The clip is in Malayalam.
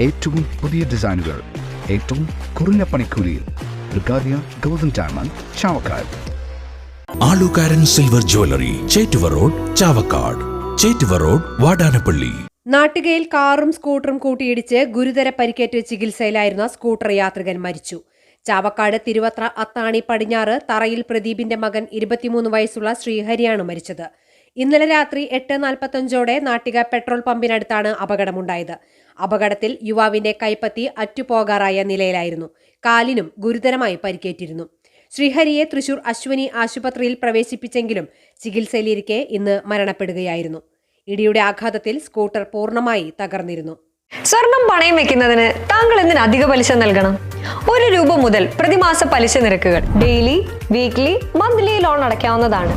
ഏറ്റവും പുതിയ ഡിസൈനുകൾ ഏറ്റവും കുറഞ്ഞ പണിക്കൂലിയിൽ. ബ്രിഗാദിയ golden diamond Chavakkad. ആലുകാരൻ silver jewellery Chettuva road Chavakkad. Chettuva road Vadanappally. നാട്ടുകയിൽ കാറും സ്കൂട്ടറും കൂട്ടിയിടിച്ച് ഗുരുതര പരിക്കേറ്റ് ചികിത്സയിലായിരുന്ന സ്കൂട്ടർ യാത്രികൻ മരിച്ചു. ചാവക്കാട് തിരുവത്ര അത്താണി പടിഞ്ഞാറ് തറയിൽ പ്രദീപിന്റെ മകൻ ഇരുപത്തിമൂന്ന് വയസ്സുള്ള ശ്രീഹരിയാണ് മരിച്ചത്. ഇന്നലെ രാത്രി എട്ട് നാൽപ്പത്തഞ്ചോടെ നാട്ടിക പെട്രോൾ പമ്പിനടുത്താണ് അപകടമുണ്ടായത്. അപകടത്തിൽ യുവാവിന്റെ കൈപ്പത്തി അറ്റുപോകാറായ നിലയിലായിരുന്നു. കാലിനും ഗുരുതരമായി പരിക്കേറ്റിരുന്നു. ശ്രീഹരിയെ തൃശൂർ അശ്വിനി ആശുപത്രിയിൽ പ്രവേശിപ്പിച്ചെങ്കിലും ചികിത്സയിലിരിക്കെ ഇന്ന് മരണപ്പെടുകയായിരുന്നു. ഇടിയുടെ ആഘാതത്തിൽ സ്കൂട്ടർ പൂർണമായി തകർന്നിരുന്നു. സ്വർണം പണയം വെക്കുന്നതിന് താങ്കൾ എന്തിന് അധിക പലിശ നൽകണം? ഒരു രൂപ മുതൽ പ്രതിമാസ പലിശ നിരക്കുകൾ ഡെയിലി വീക്ക്ലി മന്ത്ലി ലോൺ അടയ്ക്കാവുന്നതാണ്.